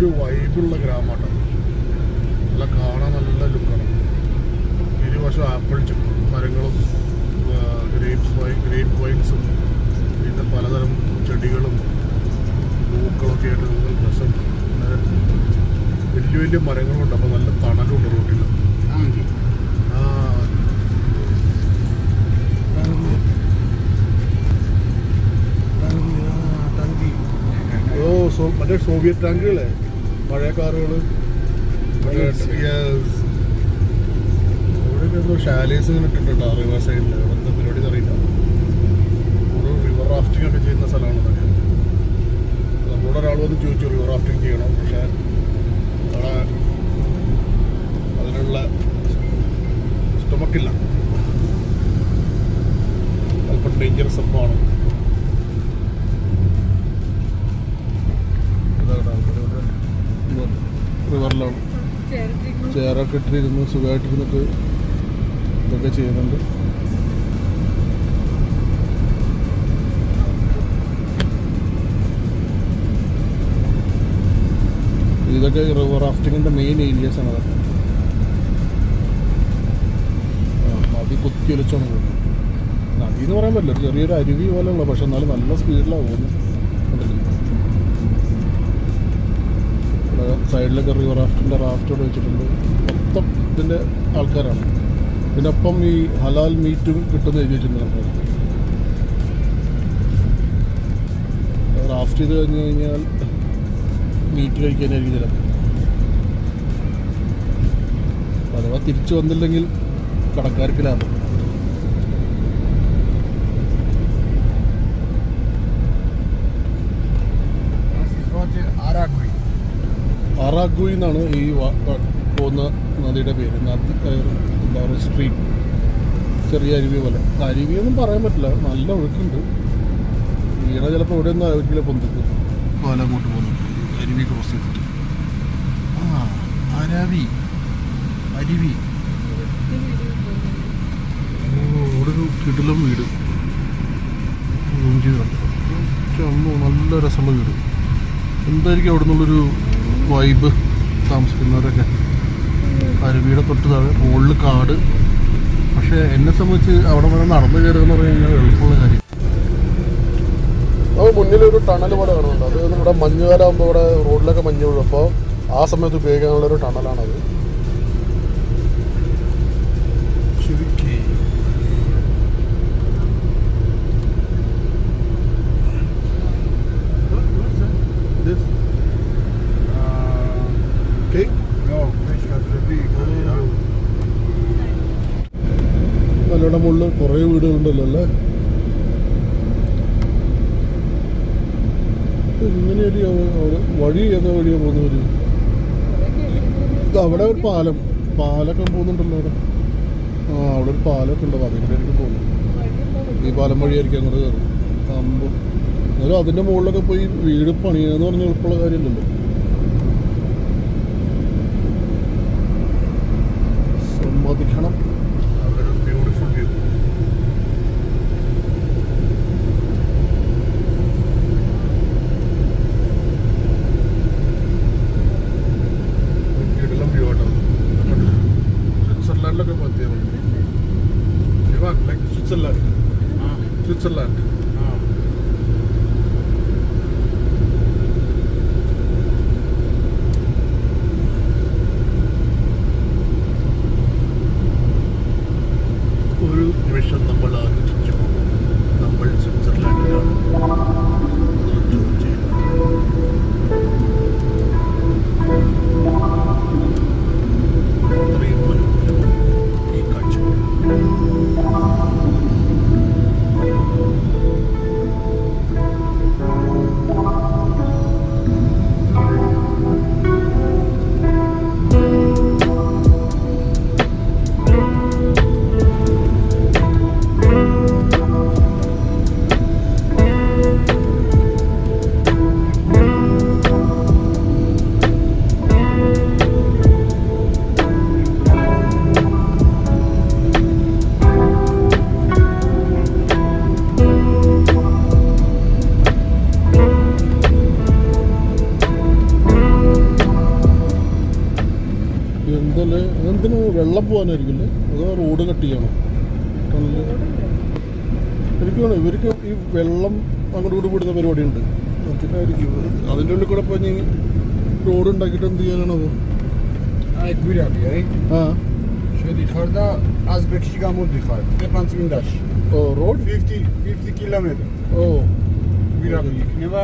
നല്ലൊരു വൈബുള്ള ഗ്രാമമാണ് നല്ല കാണാൻ നല്ല ലുക്കാണ് ഇരുവശം ആപ്പിൾ മരങ്ങളും ഗ്രേപ്സ് വൈ ഗ്രേപ്പ് വൈൻസും പിന്നെ പലതരം ചെടികളും പൂക്കളൊക്കെ ആയിട്ട് നല്ല രസം. വലിയ വലിയ മരങ്ങളുണ്ട്. അപ്പോൾ നല്ല തണലുണ്ട് റോട്ടിൽ ആ. ഓ സോ മറ്റേ സോവിയറ്റ് ടാങ്കുകളെ? പഴയ കാറുകൾ ഷാലേസ് ഇങ്ങനെ ഇട്ടിട്ടുണ്ടോ? റിവേഴ്സ് സൈഡിൽ പരിപാടി ഇട്ടിരുന്ന് സുഖമായിട്ടിരുന്നിട്ട് ഇതൊക്കെ ചെയ്യുന്നുണ്ട്. ഇതൊക്കെ റിവർ റാഫ്റ്റിങ്ങിന്റെ മെയിൻ ഏരിയാസ് ആണ് അതൊക്കെ. നദി നദി കുത്തിയൊലിച്ചാണ് പോകുന്നത് നദി എന്ന് പറയാൻ പറ്റില്ല ചെറിയൊരു അരുവി പോലെയുള്ള പക്ഷെ എന്നാലും നല്ല സ്പീഡിലാണ് പോകുന്നത്. സൈഡിലൊക്കെ റിവർ റാഫ്റ്റിന്റെ റാഫ്റ്റ് ഇവിടെ വെച്ചിട്ടുണ്ട്. മൊത്തം ഇതിന്റെ ആൾക്കാരാണ്. ഒപ്പം ഈ ഹലാൽ മീറ്റ് കിട്ടുന്ന എഴുതി വെച്ചിട്ടുണ്ട് റാഫ്റ്റ് ചെയ്ത് കഴിഞ്ഞ് കഴിഞ്ഞാൽ മീറ്റ് കഴിക്കാനായിരിക്കും ചിലപ്പോൾ അഥവാ തിരിച്ചു വന്നില്ലെങ്കിൽ കടക്കാർക്ക് ലാഭം. ആറാഗുയി എന്നാണ് ഈ പോകുന്ന നദിയുടെ പേര് നദി എന്താ പറയുക സ്ട്രീം ചെറിയ അരുവി പോലെ. അരുവിയൊന്നും പറയാൻ പറ്റില്ല. നല്ല ഒഴുക്കുണ്ട്. വീണ ചിലപ്പോൾ ഇവിടെ ഒന്നും ആയിരിക്കില്ല പൊന്തിക്കും. പോലെ അങ്ങോട്ട് പോകുന്നു. അരുവി ക്രോസ് ചെയ്തിട്ട്. ആ അരവി. അരുവി. കിടിലും വീട്. നല്ല രസമുള്ള വീട്. എന്തായിരിക്കും അവിടെ നിന്നുള്ളൊരു വൈബ് താമസിക്കുന്നവരൊക്കെ? അരുവിയുടെ തൊട്ട് താഴെ മുകളിൽ കാട്. പക്ഷേ എന്നെ സംബന്ധിച്ച് അവിടെ വരെ നടന്നു കയറുക എന്ന് പറഞ്ഞു കഴിഞ്ഞാൽ എളുപ്പമുള്ള കാര്യം. അപ്പോൾ മുന്നിലൊരു ടണൽ പോലെ കാണുന്നുണ്ട്. അത് ഇവിടെ മഞ്ഞുകാലാകുമ്പോൾ ഇവിടെ റോഡിലൊക്കെ മഞ്ഞ് വീഴും. അപ്പോൾ ആ സമയത്ത് ഉപയോഗിക്കാനുള്ള ഒരു ടണലാണത്. മലയുടെ മുകളിൽ കുറേ വീടുകളുണ്ടല്ലോ അല്ലേ? ഇങ്ങനെയൊരു അവിടെ വഴി ഏതാ വഴിയാ പോകുന്നവര് അവിടെ ഒരു പാലം. പാലൊക്കെ പോകുന്നുണ്ടല്ലോ അവിടെ. ആ അവിടെ ഒരു പാലൊക്കെ ഉണ്ട്. അതിന്റെ പോകുന്നു. ഈ പാലം വഴിയായിരിക്കും അങ്ങോട്ട് കയറും അമ്പും എന്നാലും അതിന്റെ മുകളിലൊക്കെ പോയി വീട് പണിയാന്ന് പറഞ്ഞ എളുപ്പമുള്ള കാര്യമുണ്ടല്ലോ Switzerland. ხარ და 100 ბექში გამოდიხარ სტეფანწმინდაში. ო, როლ 50 50 კილომეტრი. ო. ვირაბი იქნება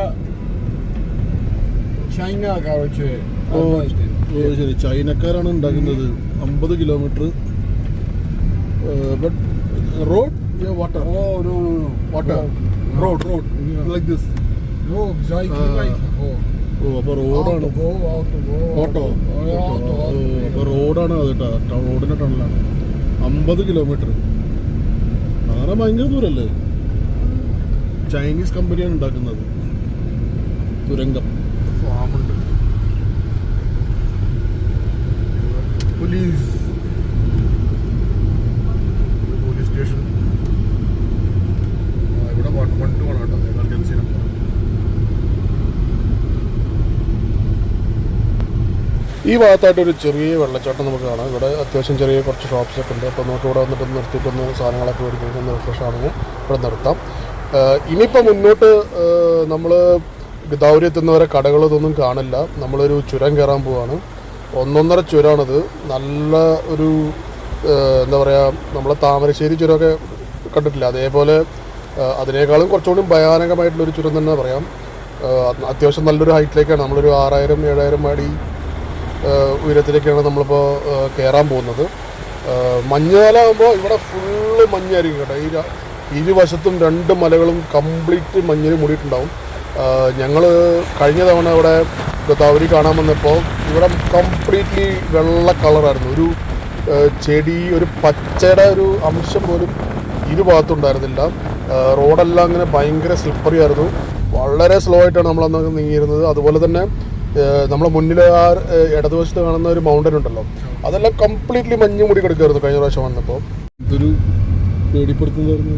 ചൈന കാവച്ച് ഓ ശരി ചൈനക്കാരാണ് ഉണ്ടാക്കുന്നത് അമ്പത് kilometre but road water oh no no water road road like this no bike bike oh oh അപ്പോൾ റോഡാണ് ഓട്ടോ. അപ്പോൾ റോഡാണ് അത് കേട്ടോ. റോഡിന്റെ ടണലാണ്. അമ്പത് കിലോമീറ്റർ അങ്ങനെ ഭയങ്കര ദൂരല്ലേ? ചൈനീസ് കമ്പനിയാണ് ഉണ്ടാക്കുന്നത്. തുരങ്കം. ഈ ഭാഗത്തായിട്ട് ഒരു ചെറിയ വെള്ളച്ചാട്ടം നമുക്ക് കാണാം. ഇവിടെ അത്യാവശ്യം ചെറിയ കുറച്ച് ഷോപ്സ് ഒക്കെ ഉണ്ട്. അപ്പോൾ നമുക്ക് ഇവിടെ വന്നിട്ട് നിർത്തിയിട്ടൊന്ന് സാധനങ്ങളൊക്കെ മേടിക്കുന്നത് ഒന്ന് റിഫ്രഷ് ആണെങ്കിൽ ഇവിടെ നിർത്താം. ഇനിയിപ്പോൾ മുന്നോട്ട് നമ്മൾ ഗതാവരി എത്തുന്നവരെ കടകൾ ഇതൊന്നും കാണില്ല. നമ്മളൊരു ചുരം കയറാൻ പോവാണ്. ഒന്നൊന്നര ചുരമാണിത് നല്ല ഒരു എന്താ പറയുക നമ്മളെ താമരശ്ശേരി ചുരമൊക്കെ കണ്ടിട്ടില്ല? അതേപോലെ അതിനേക്കാളും കുറച്ചുകൂടി ഭയാനകമായിട്ടുള്ളൊരു ചുരം തന്നെ പറയാം. അത്യാവശ്യം നല്ലൊരു ഹൈറ്റിലേക്കാണ് നമ്മളൊരു ആറായിരം ഏഴായിരം അടി ഉയരത്തിലേക്കാണ് നമ്മളിപ്പോൾ കയറാൻ പോകുന്നത്. മഞ്ഞുകാലാകുമ്പോൾ ഇവിടെ ഫുള്ള് മഞ്ഞായിരിക്കും കേട്ടോ. ഈ ഇരുവശത്തും രണ്ട് മലകളും കംപ്ലീറ്റ് മഞ്ഞിൽ മൂടിയിട്ടുണ്ടാവും. ഞങ്ങൾ കഴിഞ്ഞ തവണ ഇവിടെ ഗോദാവരി കാണാൻ വന്നപ്പോൾ ഇവിടെ കംപ്ലീറ്റ്ലി വെള്ള കളറായിരുന്നു. ഒരു ചെടി ഒരു പച്ചയുടെ ഒരു അംശം പോലും ഇരുഭാഗത്തും ഉണ്ടായിരുന്നില്ല. റോഡെല്ലാം അങ്ങനെ ഭയങ്കര സ്ലിപ്പറി ആയിരുന്നു. വളരെ സ്ലോ ആയിട്ടാണ് നമ്മളന്ന് നീങ്ങിയിരുന്നത്. അതുപോലെ തന്നെ നമ്മളെ മുന്നിൽ ആ ഇടതുവശത്ത് കാണുന്ന ഒരു മൗണ്ടൻ ഉണ്ടല്ലോ. അതെല്ലാം കംപ്ലീറ്റ്ലി മഞ്ഞ് മൂടി കിടക്കുമായിരുന്നു കഴിഞ്ഞ പ്രാവശ്യം വന്നപ്പോൾ. ഇതൊരു പേടിപ്പെടുത്തുന്നതായിരുന്നു.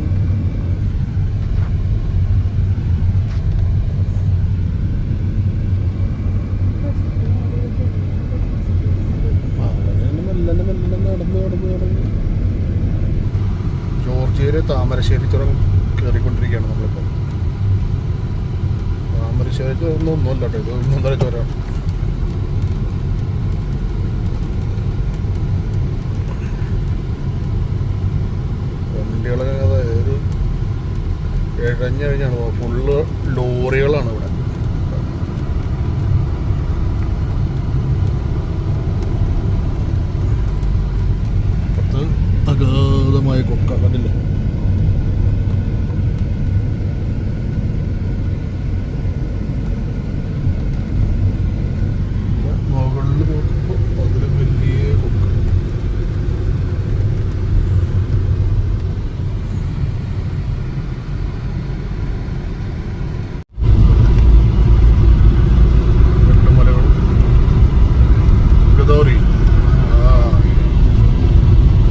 ജോർജിയയിലെ താമരശ്ശേരി ചുരം കയറിക്കൊണ്ടിരിക്കുകയാണ് നമ്മളിപ്പോൾ ഒന്നുമല്ല കേട്ടോ. ഇത് ഒന്നൊന്നര ചുരമാണ് വണ്ടികളൊക്കെ ഒരു ഇഴഞ്ഞു കഴിഞ്ഞാണ്. ഫുള്ള് ലോറികളാണ് ഇവിടെ പുറത്ത് അഗാധമായ കൊക്ക കണ്ടില്ലേ മുകളിൽ നോക്കുമ്പോൾ അതിലും വലിയ കൊക്ക രണ്ട് മലകളും ഗദോറി ആ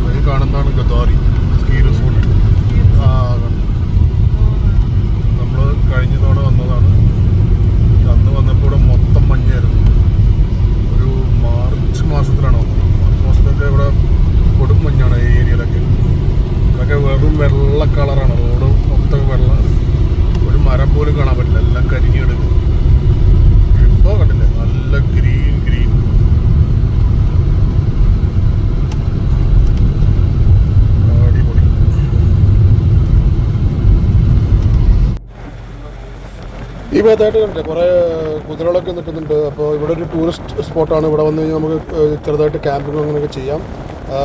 ഈ കാണുന്നതാണ് ഗദോറി സ്കീ റിസോർട്ട് ആ നമ്മൾ കഴിഞ്ഞ തവണ വന്നതാണ് അന്ന് വന്നപ്പോൾ ഇവിടെ മൊത്തം മഞ്ഞായിരുന്നു ഒരു മാർച്ച് മാസത്തിലാണ് വന്നത് മാർച്ച് മാസത്തിലൊക്കെ ഇവിടെ കൊടും മഞ്ഞാണ് ഈ ഏരിയയിലൊക്കെ ഇവിടെയൊക്കെ വെറും വെള്ള കളറാണ് റോഡ് മൊത്തം വെള്ള ഒരു മരം പോലും കാണാൻ പറ്റില്ല എല്ലാം കരിഞ്ഞു കിടക്കും ഇപ്പോൾ കണ്ടില്ലേ നല്ല ഗ്രീൻ ഗ്രീൻ അടിപൊളി ഈ ഭാഗത്തായിട്ട് കണ്ടില്ലേ കുറേ കുതിരകളൊക്കെ നിൽക്കുന്നുണ്ട്. അപ്പോൾ ഇവിടെ ഒരു ടൂറിസ്റ്റ് സ്പോട്ടാണ്. ഇവിടെ വന്നു കഴിഞ്ഞാൽ നമുക്ക് ചെറുതായിട്ട് ക്യാമ്പിങ്ങും അങ്ങനെയൊക്കെ ചെയ്യാം.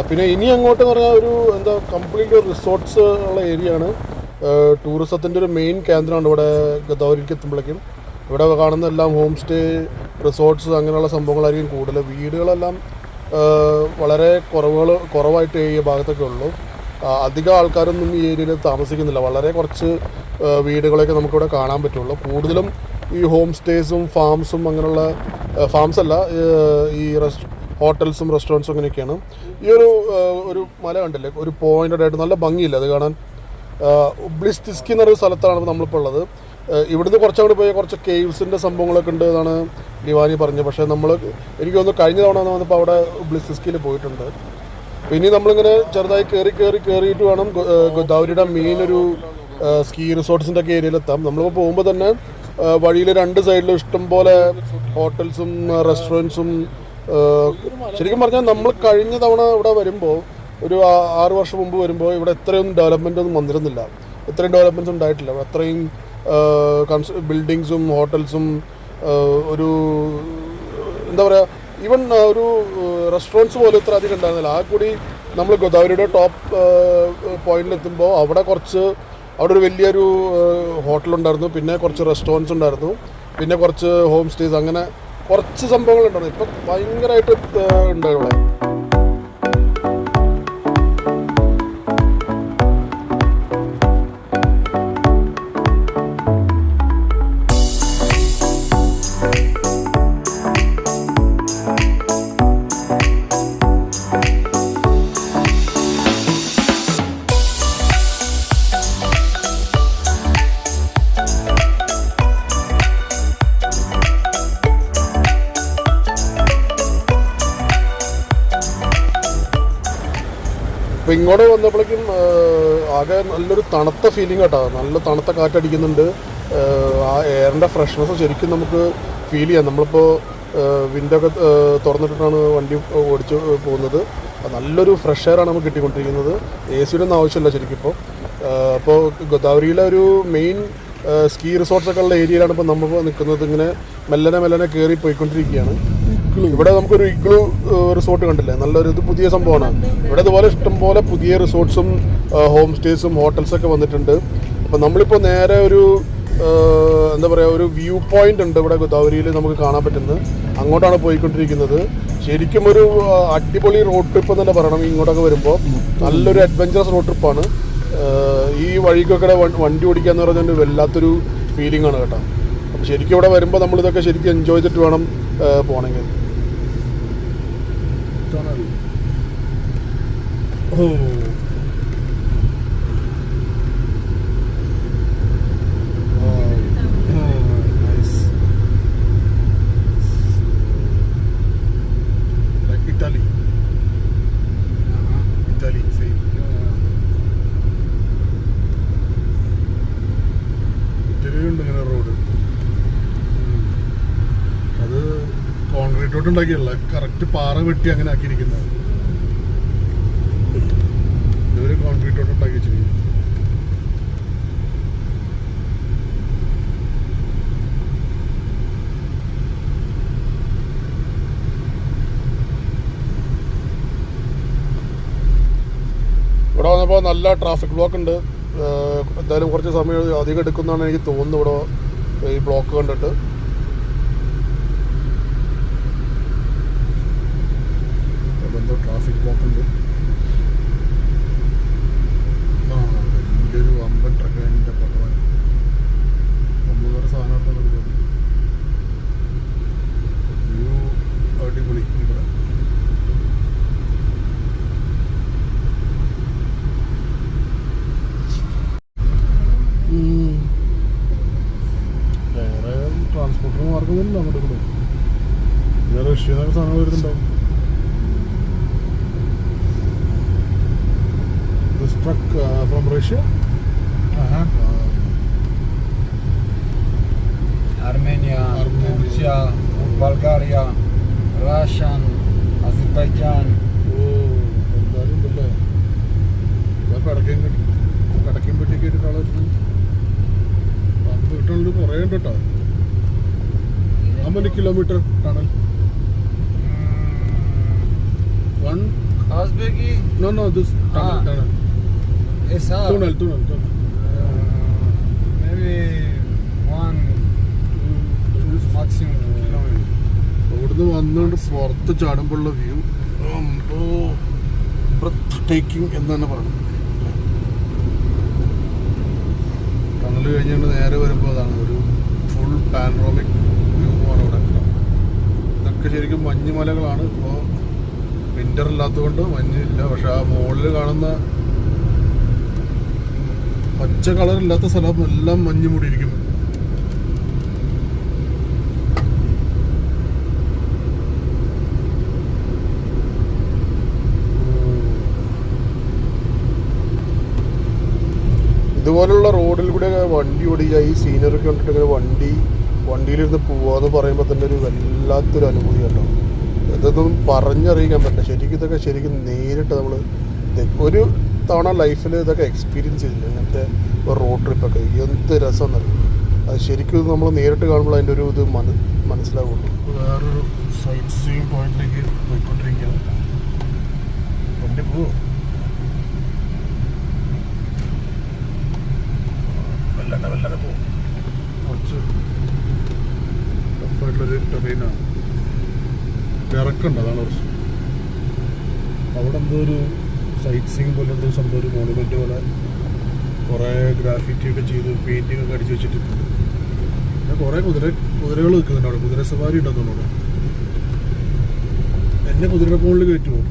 പിന്നെ ഇനി അങ്ങോട്ട് പറഞ്ഞാൽ ഒരു എന്താ കംപ്ലീറ്റ് ഒരു റിസോർട്ട്സ് ഉള്ള ഏരിയ ആണ് ടൂറിസത്തിന്റെ ഒരു മെയിൻ കേന്ദ്രമാണ് ഇവിടെ ഗദാവരിക്ക് എത്തുമ്പോഴേക്കും. ഇവിടെ കാണുന്ന എല്ലാം ഹോം സ്റ്റേ റിസോർട്ട്സ് അങ്ങനെയുള്ള സംഭവങ്ങളായിരിക്കും കൂടുതൽ. വീടുകളെല്ലാം വളരെ കുറവുകൾ കുറവായിട്ട് ഈ ഭാഗത്തൊക്കെ ഉള്ളൂ. അധികം ആൾക്കാരൊന്നും ഈ ഏരിയയിൽ താമസിക്കുന്നില്ല. വളരെ കുറച്ച് വീടുകളൊക്കെ നമുക്കിവിടെ കാണാൻ പറ്റുള്ളൂ. കൂടുതലും ഈ ഹോം സ്റ്റേസും ഫാംസും അങ്ങനെയുള്ള ഫാംസ് അല്ല ഈ റെസ്റ്റ് ഹോട്ടൽസും റെസ്റ്റോറന്റ്സും അങ്ങനെയൊക്കെയാണ്. ഈ ഒരു ഒരു മല കണ്ടില്ലേ? ഒരു പോയിന്റഡ് ആയിട്ട് നല്ല ഭംഗിയില്ല? അത് കാണാൻ ബ്ലിസ്തിസ്കി എന്നൊരു സ്ഥലത്താണ് നമ്മളിപ്പോൾ ഉള്ളത്. ഇവിടുന്ന് കുറച്ചങ്ങോട്ട് പോയി കുറച്ച് കേവ്സിന്റെ സംഭവങ്ങളൊക്കെ ഉണ്ട് എന്നാണ് ഡിവാനി പറഞ്ഞത്. പക്ഷേ നമ്മൾ എനിക്ക് തോന്നുന്നു കഴിഞ്ഞ തവണ വന്നപ്പോൾ അവിടെ ബ്ലിസ്തിസ്കിയിൽ പോയിട്ടുണ്ട്. പിന്നെ നമ്മളിങ്ങനെ ചെറുതായി കയറി കയറി കയറിയിട്ട് വേണം ഗോദാവരിയുടെ മെയിൻ ഒരു സ്കീ റിസോർട്ട്സിന്റെ ഒക്കെ ഏരിയയിലെത്താം നമ്മളിപ്പോൾ പോകുമ്പോൾ തന്നെ വഴിയിൽ രണ്ട് സൈഡിലും ഇഷ്ടംപോലെ ഹോട്ടൽസും റെസ്റ്റോറന്റ്സും ശരിക്കും പറഞ്ഞാൽ നമ്മൾ കഴിഞ്ഞ തവണ ഇവിടെ വരുമ്പോൾ ഒരു ആറു വർഷം മുമ്പ് വരുമ്പോൾ ഇവിടെ ഇത്രയൊന്നും ഡെവലപ്മെന്റ് ഒന്നും വന്നിരുന്നില്ല. ഇത്രയും ഡെവലപ്മെന്റ്സ് ഉണ്ടായിട്ടില്ല. അത്രയും കൺസ് ബിൽഡിങ്സും ഹോട്ടൽസും ഒരു എന്താ പറയുക ഈവൻ ഒരു റെസ്റ്റോറന്റ്സ് പോലും ഇത്ര അധികം ഉണ്ടായിരുന്നില്ല. ആ കൂടി നമ്മൾ ഗോദാവരിയുടെ ടോപ്പ് പോയിന്റിൽ എത്തുമ്പോൾ അവിടെ കുറച്ച് അവിടെ ഒരു വലിയൊരു ഹോട്ടലുണ്ടായിരുന്നു പിന്നെ കുറച്ച് റെസ്റ്റോറൻസ് ഉണ്ടായിരുന്നു. പിന്നെ കുറച്ച് ഹോം സ്റ്റേസ് അങ്ങനെ കുറച്ച് സംഭവങ്ങൾ ഉണ്ടായിരുന്നു ഇപ്പം ഭയങ്കരമായിട്ട് ഉണ്ട് വന്നപ്പോഴേക്കും ആകെ നല്ലൊരു തണുത്ത ഫീലിംഗ് കേട്ടോ. നല്ല തണുത്ത കാറ്റടിക്കുന്നുണ്ട്. ആ എയറിന്റെ ഫ്രഷ്നെസ് ശരിക്കും നമുക്ക് ഫീൽ ചെയ്യാം. നമ്മളിപ്പോൾ വിൻഡോ ഒക്കെ തുറന്നിട്ടിട്ടാണ് വണ്ടി ഓടിച്ച് പോകുന്നത്. നല്ലൊരു ഫ്രഷ് എയറാണ് നമുക്ക് കിട്ടിക്കൊണ്ടിരിക്കുന്നത്. എ സിയുടെ ഒന്നും ആവശ്യമില്ല ശരിക്കും ഇപ്പോൾ അപ്പോൾ ഗോദാവരിയിലെ ഒരു മെയിൻ സ്കീ റിസോർട്ട്സൊക്കെ ഉള്ള ഏരിയയിലാണ് ഇപ്പോൾ നമ്മൾ നിൽക്കുന്നത്. ഇങ്ങനെ മെല്ലനെ മെല്ലനെ കയറി പോയിക്കൊണ്ടിരിക്കുകയാണ്. ഇവിടെ നമുക്കൊരു ഇഗ്ലു റിസോർട്ട് കണ്ടില്ലേ? നല്ലൊരു ഇത് പുതിയ സംഭവമാണ്. ഇവിടെ ഇതുപോലെ ഇഷ്ടംപോലെ പുതിയ റിസോർട്ട്സും ഹോം സ്റ്റേസും ഹോട്ടൽസൊക്കെ വന്നിട്ടുണ്ട്. അപ്പം നമ്മളിപ്പോൾ നേരെ ഒരു എന്താ പറയുക ഒരു വ്യൂ പോയിന്റ് ഉണ്ട് ഇവിടെ ഗോദാവരിയിൽ നമുക്ക് കാണാൻ പറ്റുന്നത്. അങ്ങോട്ടാണ് പോയിക്കൊണ്ടിരിക്കുന്നത്. ശരിക്കും ഒരു അടിപൊളി റോഡ് ട്രിപ്പ് തന്നെ പറയണം. ഇങ്ങോട്ടൊക്കെ വരുമ്പോൾ നല്ലൊരു അഡ്വഞ്ചറസ് റോഡ് ട്രിപ്പാണ് ഈ വഴിക്കൊക്കെ വണ്ടി ഓടിക്കുക എന്ന് പറയുന്നത് വല്ലാത്തൊരു ഫീലിംഗ് ആണ് കേട്ടോ. ശരിക്കും ഇവിടെ വരുമ്പോൾ നമ്മളിതൊക്കെ ശരിക്കും എൻജോയ് ചെയ്തിട്ട് വേണം പോകണമെങ്കിൽ പോണെങ്കിൽ ഓ ഇറ്റാലി ഇറ്റാലി സെയിം ഇറ്റലിയിലുണ്ട് ഇങ്ങനെ റോഡ് അത് ഉണ്ടാക്കിയല്ല കറക്റ്റ് പാറ വെട്ടി അങ്ങനെ ആക്കിയിരിക്കുന്നത്. ഇതൊരു കോൺക്രീറ്റ് കൊണ്ട് ഉണ്ടാക്കി വെച്ചിരിക്കുന്നു. ഇവിടെ വന്നപ്പോൾ നല്ല ട്രാഫിക് ബ്ലോക്ക് ഉണ്ട്. എന്തായാലും കുറച്ച് സമയം അധികം എടുക്കുന്നതാണ് എനിക്ക് തോന്നുന്നു ഇവിടെ ഈ ബ്ലോക്ക് കണ്ടിട്ട്. എന്തോ ട്രാഫിക് ബ്ലോക്കുണ്ട് ആ വലിയൊരു വമ്പൻ ട്രക്ക് എന്റെ ഭഗവാൻ ഒന്നൊന്നര സാധനമായിട്ടാണ് വ്യൂ അടിപൊളി ഇവിടെ. വേറെ ട്രാൻസ്പോർട്ടർ മാർഗമൊന്നും അങ്ങോട്ട് ഇവിടെ വേറെ നിന്നൊക്കെ സാധനങ്ങൾ വരുന്നുണ്ടാവും പുറത്ത് ചാടുമ്പോഴുള്ള ബ്രത്ത് ടേക്കിംഗ് എന്ന് തന്നെ പറയണം ടണൽ കഴിഞ്ഞുകൊണ്ട് നേരെ വരുമ്പോൾ അതാണ് ഒരു ഫുൾ പാൻറോമിക് വ്യൂ ആണ് ഇവിടെ. ഇതൊക്കെ ശരിക്കും മഞ്ഞുമലകളാണ് ഇപ്പോൾ വിന്റർ ഇല്ലാത്തതുകൊണ്ട് മഞ്ഞില്ല. പക്ഷെ ആ മുകളിൽ കാണുന്ന പച്ച കളറില്ലാത്ത സ്ഥലം എല്ലാം മഞ്ഞ് മൂടിയിരിക്കും ഓ. ഇതുപോലുള്ള റോഡിൽ കൂടെ വണ്ടി ഓടിക്കുക ഈ സീനറി കണ്ടിട്ട് ഇങ്ങനെ വണ്ടി വണ്ടിയിലിരുന്ന് പോവാന്ന് പറയുമ്പോൾ തന്നെ ഒരു വല്ലാത്തൊരു അനുഭൂതി കേട്ടോ ഇതൊന്നും പറഞ്ഞറിയിക്കാൻ പറ്റില്ല. ശരിക്കും ഇതൊക്കെ ശരിക്കും നേരിട്ട് നമ്മൾ ഒരു തവണ ലൈഫിൽ ഇതൊക്കെ എക്സ്പീരിയൻസ് ചെയ്തില്ല? ഇങ്ങനത്തെ ഒരു റോഡ് ട്രിപ്പൊക്കെ എന്ത് രസം നൽകും അത് ശരിക്കും നമ്മൾ നേരിട്ട് കാണുമ്പോൾ അതിന്റെ ഒരു ഇത് മന മനസ്സിലാവുള്ളൂ. വേറൊരു സൈറ്റ് സീയിങ് പോയിന്റിലേക്ക് പോയിക്കൊണ്ടിരിക്കുകയാണ്. വണ്ടി പോവും? വല്ലാതെ വല്ലാതെ പോകും. കുറച്ച് അതാണ് കുറച്ച്. അവിടെ എന്തോ ഒരു സൈറ്റ് സീങ് പോലെ എന്തോ സംഭവം ഒരു മോണുമെന്റ് പോലെ കുറേ ഗ്രാഫിറ്റി ഒക്കെ ചെയ്ത് പെയിന്റിംഗ് ഒക്കെ അടിച്ചു വെച്ചിട്ടുണ്ട്. പിന്നെ കുറേ കുതിര കുതിരകൾ നിൽക്കുന്നുണ്ട് അവിടെ. കുതിര സവാരി ഉണ്ടെന്ന് തോന്നുന്നു എന്നെ കുതിരയുടെ മുകളിൽ കയറ്റുമോ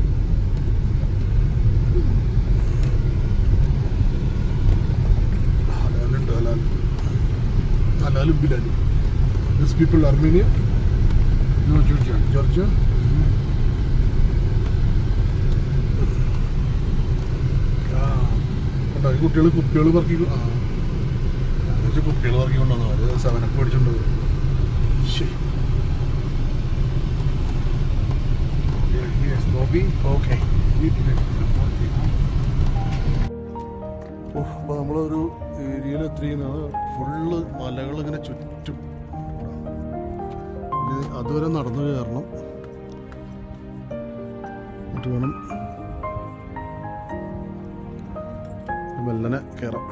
ഹലാലുണ്ട് ഹലാൽ ഹലാലും ബിലാലും this people Armenia? No, Georgia. Georgia ആ കണ്ടോ ഈ കുട്ടികൾ കുപ്പികൾ പറക്കി ആ എന്നുവെച്ചാൽ കുപ്പികൾ പറക്കി കൊണ്ടുവന്നു സെവനപ്പ് ശരി. ഓക്കെ. അപ്പോൾ നമ്മളൊരു ഏരിയയിൽ എത്തിയിരിക്കുന്നത് ഫുള്ള് മലകൾ ഇങ്ങനെ ചുറ്റും. അതുവരെ നടന്നു കയറണം. എന്നിട്ട് വേണം മെല്ലനെ കയറാം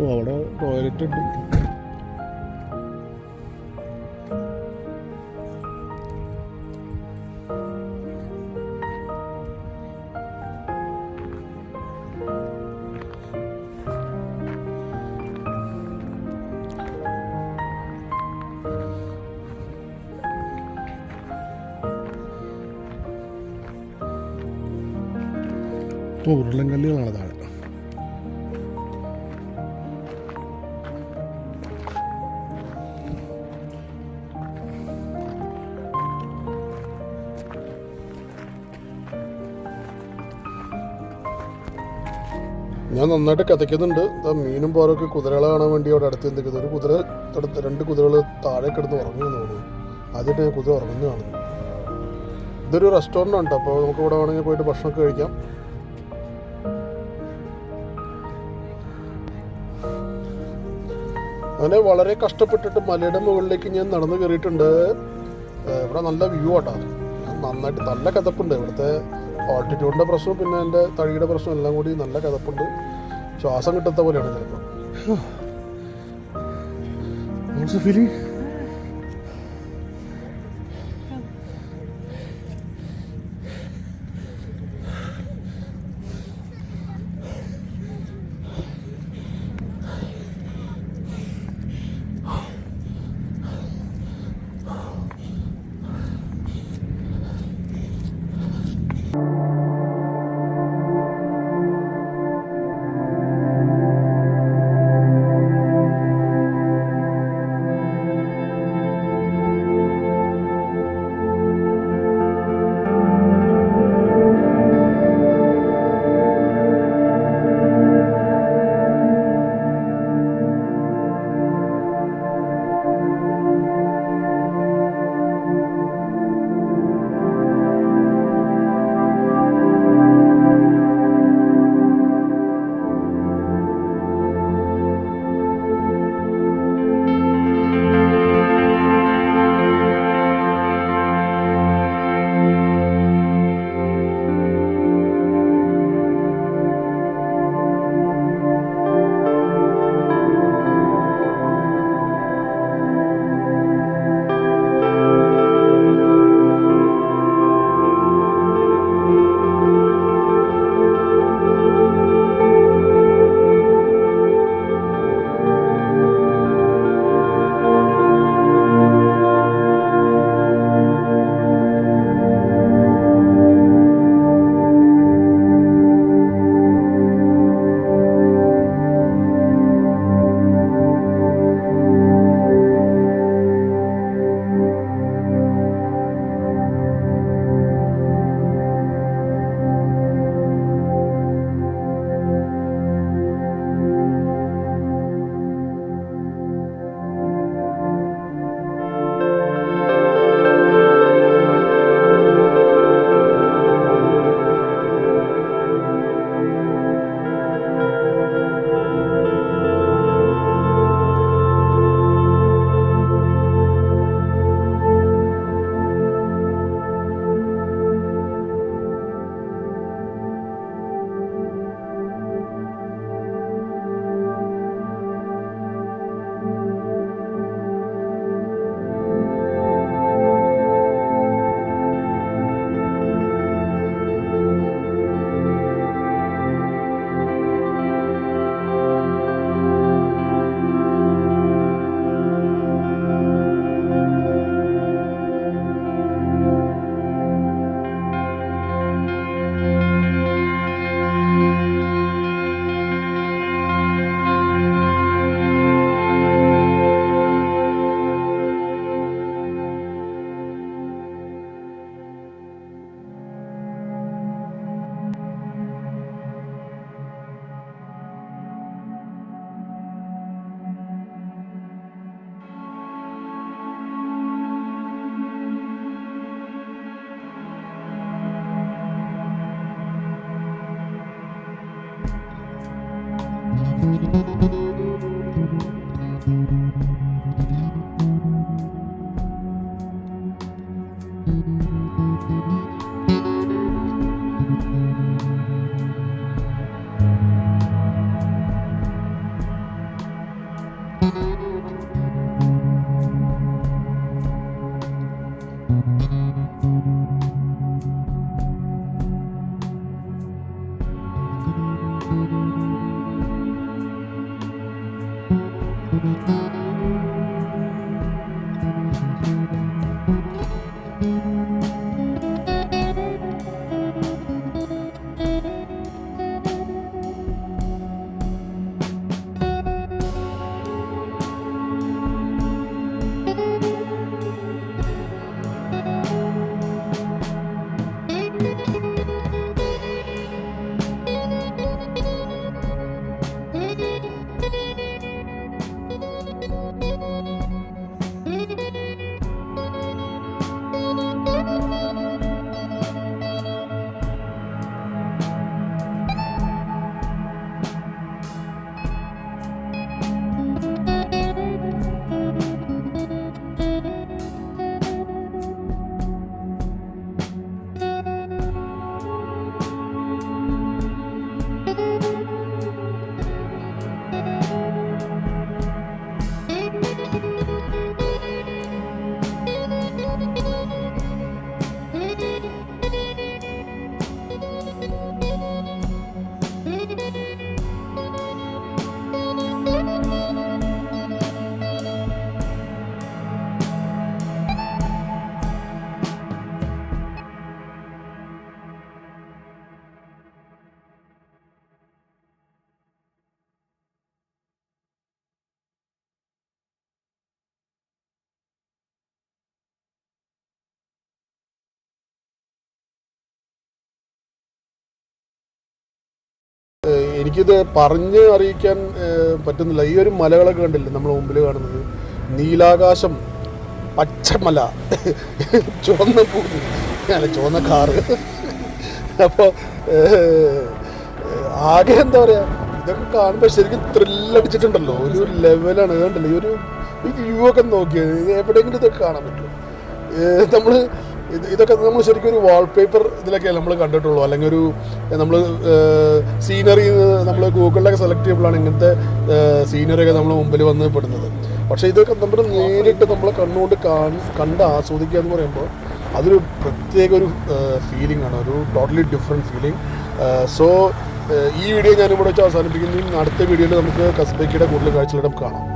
ഓ അവിടെ ടോയ്ലറ്റ് ഉണ്ട്. ഇപ്പോൾ ഉരുളൻകല്ലുകളാണ് താഴെ. ഞാൻ നന്നായിട്ട് കഥയ്ക്കുന്നുണ്ട് മീനും പോരൊക്കെ കുതിരകളെ കാണാൻ വേണ്ടി അവിടെ അടുത്ത് എന്തൊക്കെ ഒരു കുതിര രണ്ട് കുതിരകൾ താഴെ കിടന്ന് ഉറങ്ങുമെന്ന് തോന്നുന്നു. ആദ്യമായിട്ട് ഞാൻ കുതിര ഉറങ്ങുന്ന കാണുന്നു ഇതൊരു റെസ്റ്റോറന്റ് ആണ് അപ്പോൾ നമുക്ക് ഇവിടെ വേണമെങ്കിൽ പോയിട്ട് ഭക്ഷണമൊക്കെ കഴിക്കാം. അങ്ങനെ വളരെ കഷ്ടപ്പെട്ടിട്ട് മലയുടെ മുകളിലേക്ക് ഞാൻ നടന്നു കയറിയിട്ടുണ്ട്. ഇവിടെ നല്ല വ്യൂ ആട്ടാ. ഞാൻ നന്നായിട്ട് നല്ല കഥപ്പുണ്ട്. ഇവിടുത്തെ ഓൾട്ടിറ്റ്യൂഡിന്റെ പ്രശ്നവും പിന്നെ എന്റെ തഴിയുടെ പ്രശ്നവും എല്ലാം കൂടി നല്ല കഥപ്പുണ്ട്. ശ്വാസം കിട്ടാത്ത പോലെയാണ് ചിലപ്പോൾ ഫീലിംഗ് എനിക്കിത് പറഞ്ഞ് അറിയിക്കാൻ പറ്റുന്നില്ല. ഈ ഒരു മലകളൊക്കെ കണ്ടില്ലേ നമ്മൾ മുമ്പിൽ കാണുന്നത്? നീലാകാശം പച്ചമല ചുവന്ന പൂവ്. അല്ല ചുവന്ന കാറ്. അപ്പോൾ ആകെ എന്താ പറയുക ഇതൊക്കെ കാണുമ്പോൾ ശരിക്കും ത്രില്ലടിച്ചിട്ടുണ്ടല്ലോ ഒരു ലെവലാണ് കണ്ടല്ലോ? ഈ ഒരു വ്യൂ ഒക്കെ നോക്കിയത് എവിടെയെങ്കിലും ഇതൊക്കെ കാണാൻ പറ്റുമോ? നമ്മൾ ഇത് ഇതൊക്കെ നമ്മൾ ശരിക്കും ഒരു വാൾപേപ്പർ ഇതിലൊക്കെ നമ്മൾ കണ്ടിട്ടുള്ളൂ. അല്ലെങ്കിൽ ഒരു നമ്മൾ സീനറി നമ്മൾ ഗൂഗിളിലൊക്കെ സെലക്ട് ചെയ്യുമ്പോഴാണ് ഇങ്ങനത്തെ സീനറി ഒക്കെ നമ്മൾ മുമ്പിൽ വന്ന് പെടുന്നത്. പക്ഷേ ഇതൊക്കെ നമ്മൾ നേരിട്ട് നമ്മൾ കണ്ണുകൊണ്ട് കാണി കണ്ട് ആസ്വദിക്കുക എന്ന് പറയുമ്പോൾ അതൊരു പ്രത്യേക ഒരു ഫീലിംഗ് ആണ്. ഒരു ടോട്ടലി ഡിഫറെന്റ് ഫീലിംഗ് സോ ഈ വീഡിയോ ഞാനിവിടെ വെച്ച് അവസാനിപ്പിക്കുന്നു. അടുത്ത വീഡിയോയിൽ നമുക്ക് കസ്ബയ്ക്കിയുടെ കൂടുതൽ കാഴ്ചകളും കാണാം.